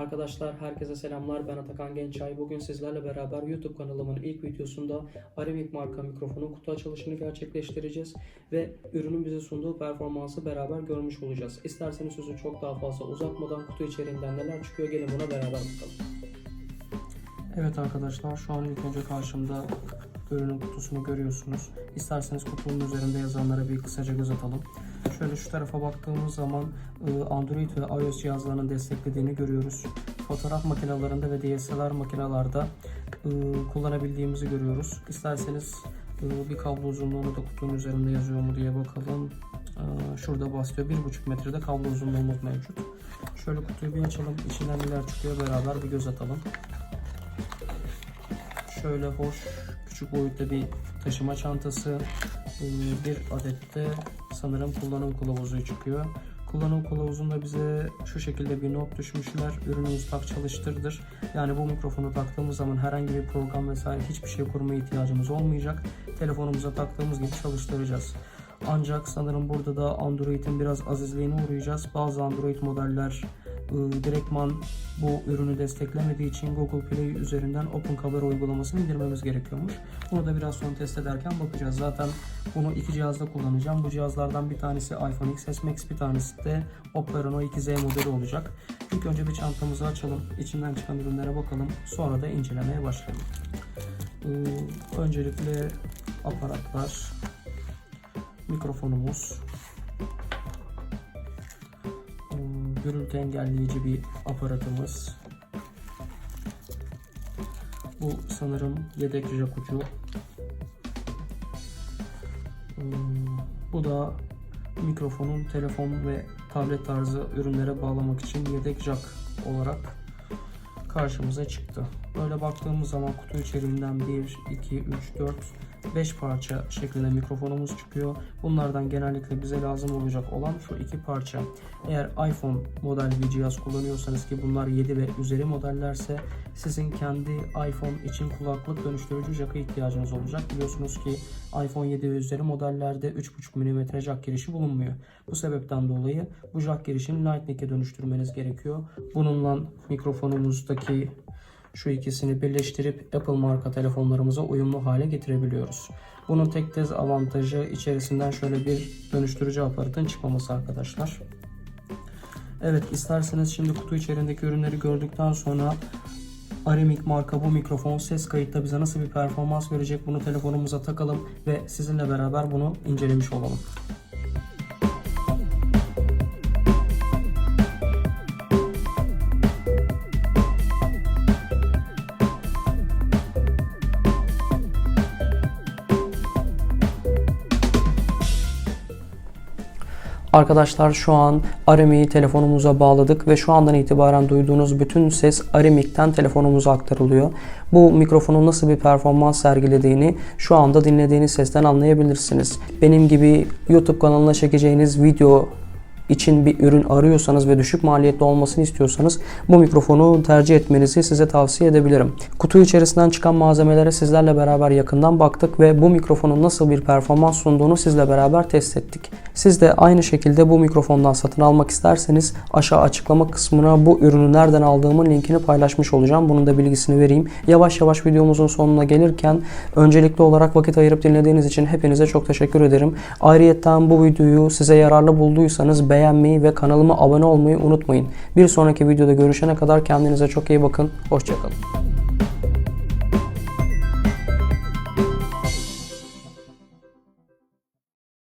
Arkadaşlar herkese selamlar ben Atakan Gençay. Bugün sizlerle beraber YouTube kanalımın ilk videosunda Aremik marka mikrofonun kutu açılışını gerçekleştireceğiz ve ürünün bize sunduğu performansı beraber görmüş olacağız. İsterseniz sözü çok daha fazla uzatmadan kutu içeriğinden neler çıkıyor gelin buna beraber bakalım. Evet arkadaşlar şu an ilk önce karşımda ürünün kutusunu görüyorsunuz. İsterseniz kutunun üzerinde yazanlara bir kısaca göz atalım. Şöyle şu tarafa baktığımız zaman e, Android ve iOS cihazlarının desteklediğini görüyoruz. Fotoğraf makinelerinde ve DSLR makinalarda e, kullanabildiğimizi görüyoruz. İsterseniz e, bir kablo uzunluğunu da kutunun üzerinde yazıyor mu diye bakalım. E, Şurada bahsediyor. 1,5 metrede kablo uzunluğumuz mevcut. Şöyle kutuyu bir açalım. İçinden neler çıkıyor beraber bir göz atalım. Şöyle hoş küçük boyutta bir taşıma çantası. Ee, Bir adet de sanırım kullanım kılavuzu çıkıyor. Kullanım kılavuzunda bize şu şekilde bir not düşmüşler. Ürünümüz tak çalıştırdır. Yani bu mikrofonu taktığımız zaman herhangi bir program vesaire hiçbir şey kurmaya ihtiyacımız olmayacak. Telefonumuza taktığımız gibi çalıştıracağız. Ancak sanırım burada da Android'in biraz azizliğine uğrayacağız. Bazı Android modeller e, direktman bu ürünü desteklemediği için Google Play üzerinden Open Camera uygulamasını indirmemiz gerekiyormuş. Bunu da biraz sonra test ederken bakacağız. Zaten bunu iki cihazda kullanacağım. Bu cihazlardan bir tanesi iPhone XS Max, bir tanesi de Oppo Reno 2Z modeli olacak. İlk önce bir çantamızı açalım. İçinden çıkan ürünlere bakalım. Sonra da incelemeye başlayalım. Ee, öncelikle aparatlar, mikrofonumuz, gürültü engelleyici bir aparatımız. Bu sanırım yedek jack ucu. Hmm, Bu da mikrofonun telefon ve tablet tarzı ürünlere bağlamak için yedek jack olarak karşımıza çıktı. Böyle baktığımız zaman kutu içeriğinden 1, 2, 3, 4, 5 parça şeklinde mikrofonumuz çıkıyor. Bunlardan genellikle bize lazım olacak olan şu iki parça. Eğer iPhone model bir cihaz kullanıyorsanız ki bunlar 7 ve üzeri modellerse sizin kendi iPhone için kulaklık dönüştürücü jack'a ihtiyacınız olacak. Biliyorsunuz ki iPhone 7 ve üzeri modellerde 3.5 mm jack girişi bulunmuyor. Bu sebepten dolayı bu jack girişini Lightning'e dönüştürmeniz gerekiyor. Bununla mikrofonumuzdaki şu ikisini birleştirip Apple marka telefonlarımıza uyumlu hale getirebiliyoruz. Bunun tek tez avantajı içerisinden şöyle bir dönüştürücü aparatın çıkmaması arkadaşlar. Evet isterseniz şimdi kutu içerisindeki ürünleri gördükten sonra Aremik marka bu mikrofon ses kayıtta bize nasıl bir performans verecek bunu telefonumuza takalım ve sizinle beraber bunu incelemiş olalım. Arkadaşlar şu an Aramic'i telefonumuza bağladık ve şu andan itibaren duyduğunuz bütün ses Aramic'ten telefonumuza aktarılıyor. Bu mikrofonun nasıl bir performans sergilediğini şu anda dinlediğiniz sesten anlayabilirsiniz. Benim gibi YouTube kanalına çekeceğiniz video için bir ürün arıyorsanız ve düşük maliyetli olmasını istiyorsanız bu mikrofonu tercih etmenizi size tavsiye edebilirim. Kutu içerisinden çıkan malzemelere sizlerle beraber yakından baktık ve bu mikrofonun nasıl bir performans sunduğunu sizle beraber test ettik. Siz de aynı şekilde bu mikrofondan satın almak isterseniz aşağı açıklama kısmına bu ürünü nereden aldığımın linkini paylaşmış olacağım. Bunun da bilgisini vereyim. Yavaş yavaş videomuzun sonuna gelirken öncelikli olarak vakit ayırıp dinlediğiniz için hepinize çok teşekkür ederim. Ayrıyeten bu videoyu size yararlı bulduysanız beğenmeyi ve kanalıma abone olmayı unutmayın. Bir sonraki videoda görüşene kadar kendinize çok iyi bakın. Hoşçakalın.